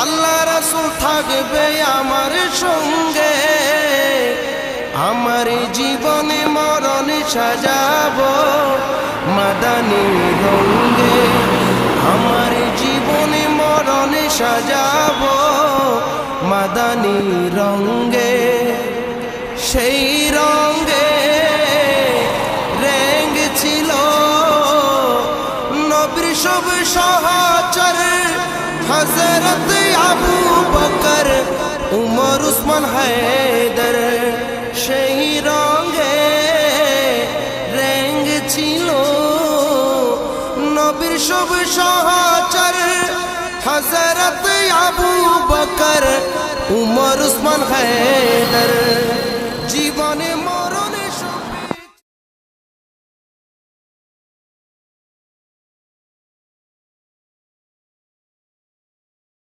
আল্লাহ রসুল থাকবে আমার সঙ্গে। আমার জীবনে মরণ সাজাব মাদানি রঙ্গে আমার জীবনে মরণ সাজাব মাদানি রঙ্গে সেই রঙ্গে রেঙ্গ ছিল নবীর সব হজরত আবু বকর উমর উসমান হায়দর সেই রঙে রেঙ্গ ছিল নবীর সব সহচর হজরত আবু বকর উমর উসমান হায়দর জীবনে